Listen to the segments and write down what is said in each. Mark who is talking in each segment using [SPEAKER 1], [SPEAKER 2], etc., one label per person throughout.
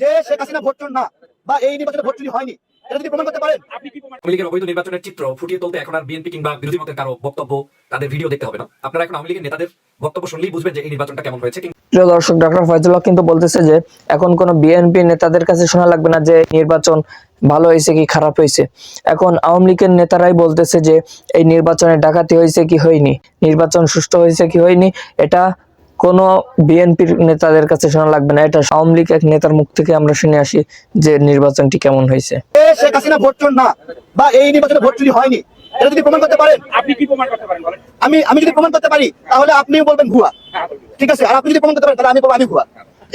[SPEAKER 1] যে শেখ হাসিনা ভোট না বা এই নির্বাচনে ভোট চুরি হয়নি এটা যদি প্রমাণ করতে পারেন।
[SPEAKER 2] আওয়ামী লীগের অবৈধ নির্বাচনের চিত্র ফুটিয়ে তুলতে এখন আর বিএনপি কিংবা বিরোধী মতের কারও বক্তব্য তাদের ভিডিও দেখতে হবে না। আপনারা এখন আওয়ামী লীগের নেতাদের বক্তব্য শুনলেই বুঝবেন যে এই নির্বাচনটা কেমন হয়েছে
[SPEAKER 3] প্রিয় দর্শক ডক্টর ফয়জুল্লাহ কিন্তু বলতেছে যে এখন কোন বিএনপি নেতাদের কাছে শোনা লাগবে না যে নির্বাচন ভালো হয়েছে কি খারাপ হয়েছে। এখন আওয়ামী লীগের নেতারাই বলতেছে যে এই নির্বাচনে ডাকাতি হয়েছে কি হয়নি নির্বাচন সুষ্ঠু হয়েছে কি হয়নি এটা কোন বিএনপির নেতাদের কাছে শোনা লাগবে না। এটা আওয়ামী লীগ এক নেতার মুখ থেকে আমরা শুনে আসি যে নির্বাচনটি কেমন হয়েছে।
[SPEAKER 1] শেখ হাসিনা ভোট না বা এই নির্বাচনে ভোট চুরি হয়নি। এটা যদি প্রমাণ করতে পারেন।
[SPEAKER 4] আপনি কি প্রমাণ করতে পারেন বলেন?
[SPEAKER 1] আমি আমি যদি প্রমাণ করতে পারি তাহলে আপনিও বলবেন ভুয়া। ঠিক আছে আর আপনি যদি প্রমাণ করতে পারেন তাহলে আমি বলব আমি ভুয়া।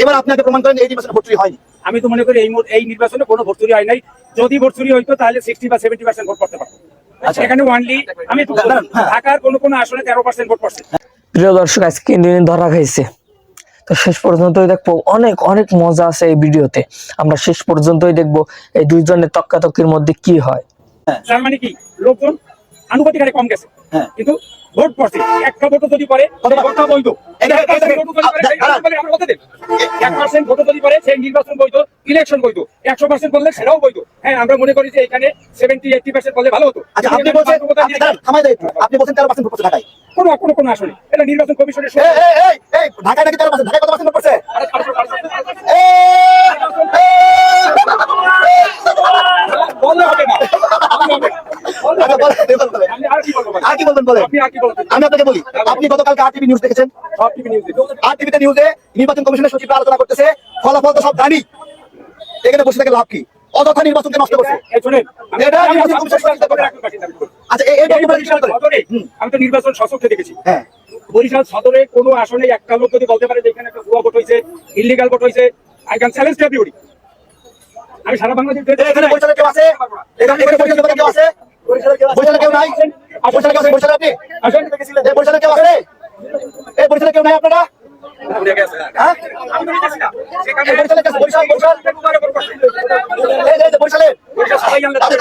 [SPEAKER 1] এবার আপনি আগে প্রমাণ করেন এই নির্বাচনে ভোট চুরি হয়নি।
[SPEAKER 4] আমি তো মনে করি এই এই নির্বাচনে কোনো ভোট চুরি হয় নাই। যদি ভোট চুরি হইতো তাহলে সিক্সটি বা সেভেন্টি পার্সেন্ট ভোট করতে পারতো।
[SPEAKER 1] আচ্ছা।
[SPEAKER 4] এখানে ওয়ানলি আমি তো
[SPEAKER 1] হ্যাঁ।
[SPEAKER 4] ঢাকার কোনো কোনো আসনে তেরো পার্সেন্ট ভোট পড়ছে।
[SPEAKER 3] প্রিয় দর্শক আজকে কিন্তু ধরা খাইছে। তো শেষ পর্যন্তই দেখব। অনেক অনেক মজা আছে এই ভিডিওতে। আমরা শেষ পর্যন্তই দেখব এই দুইজনের তক্কাতক্কির মধ্যে কি হয়।
[SPEAKER 4] তার মানে কি? লোকজন আনুপাতিক হারে কম গেছে।
[SPEAKER 1] হ্যাঁ।
[SPEAKER 4] কিন্তু ভোট পড়ছে। একটা ভোটও যদি পড়ে ভোটটা বৈধ। এক percent
[SPEAKER 1] এটা-
[SPEAKER 4] ভোটও যদি পড়ে, সেই
[SPEAKER 1] দাঁড়ান।
[SPEAKER 4] ভোটটা আমরা হতে দেব। এক পার্সেন্ট ভোটও যদি পড়ে সেই নির্বাচন বৈধ ইলেকশন বৈধ। একশো পার্সেন্ট করলে সেটাও বৈধ। হ্যাঁ আমরা মনে করি যে এখানে সেভেন্টি এইটি পার্সেন্ট করলে ভালো হতো।
[SPEAKER 1] আচ্ছা আপনি বলছেন আপনি একটু। আপনি বলছেন তেরো পার্সেন্ট ভোট ঢাকায়।
[SPEAKER 4] কোনো কোনো কোনো আসনে। এটা নির্বাচন কমিশনের
[SPEAKER 1] ঢাকায় নাকি তেরো কত পার্সেন্ট পড়ছে? আচ্ছা।
[SPEAKER 4] আমি
[SPEAKER 1] আপনাকে বলি আপনি গতকালকে আর টিভি নিউজ দেখেছেন? আর টিভিতে নিউজে নির্বাচন কমিশনের সচিবরা আলোচনা করতেছে ফলাফল তো সব জানি। এখানে বসে থেকে লাভ কি? অযথা নির্বাচনকে নষ্ট করছে।
[SPEAKER 4] আমি-
[SPEAKER 1] এটা। আচ্ছা
[SPEAKER 4] তো নির্বাচন সশক্ত দেখেছি।
[SPEAKER 1] হ্যাঁ।
[SPEAKER 4] বরিশাল সদরে কোনো আসনে একটা লোক যদি বলতে পারে যে এখানে একটা ভুয়া ভোট হয়েছে ইলিগাল ভোট হয়েছে। আই ক্যান চ্যালেঞ্জ আমি সারা বাংলাদেশ
[SPEAKER 1] এখানে বরিশালে কেউ আছে? এখানে এখানে বরিশালে কেউ আছে? বরিশালে কেউ নাই? বরিশালে কেউ আছে? বরিশালে আপনি?
[SPEAKER 4] আসেন।
[SPEAKER 1] বরিশালে কেউ আছে এই বরিশালে কেউ নাই আপনারা? হ্যাঁ? বরিশালে কেউ বরিশাল বরিশাল এই এই যে বরিশালে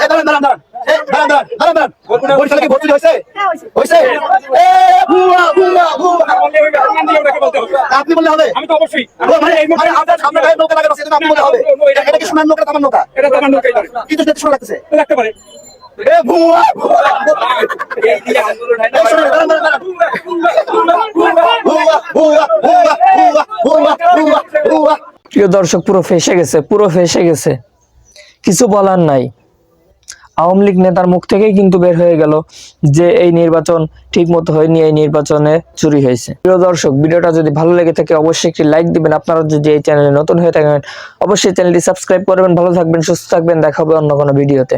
[SPEAKER 1] দাঁড়ান, দাঁড়ান, দাঁড়ান। বরিশালে কি ভোট হয়েছে হয়েছে আপনি বললে হবে
[SPEAKER 4] আমি তো অবশ্যই
[SPEAKER 1] মানে মানে আপনার গায়ে নৌকা লাগানো আছে, আপনি বললে হবে এটা কি সোনার নৌকা তামার নৌকা
[SPEAKER 4] এটা তো আমার
[SPEAKER 1] কিন্তু দেখতে শোনা লাগতেছে
[SPEAKER 4] লাগতে পারে
[SPEAKER 1] ভুয়া। ভুয়া ভুয়া ভুয়া ভুয়া ভুয়া ভুয়া ভুয়া
[SPEAKER 3] প্রিয় দর্শক, পুরো ফেসে গেছে, পুরো ফেসে গেছে। কিছু বলার নাই। আওয়ামী লীগ নেতার মুখ থেকেই কিন্তু বের হয়ে গেল যে এই নির্বাচন ঠিক মতো হয়নি, এই নির্বাচনে চুরি হয়েছে। প্রিয় দর্শক, ভিডিওটা যদি ভালো লেগে থাকে, অবশ্যই একটি লাইক দিবেন। আপনারা যদি এই চ্যানেলে নতুন হয়ে থাকেন, অবশ্যই চ্যানেলটি সাবস্ক্রাইব করবেন। ভালো থাকবেন, সুস্থ থাকবেন। দেখা হবে অন্য কোনো ভিডিওতে।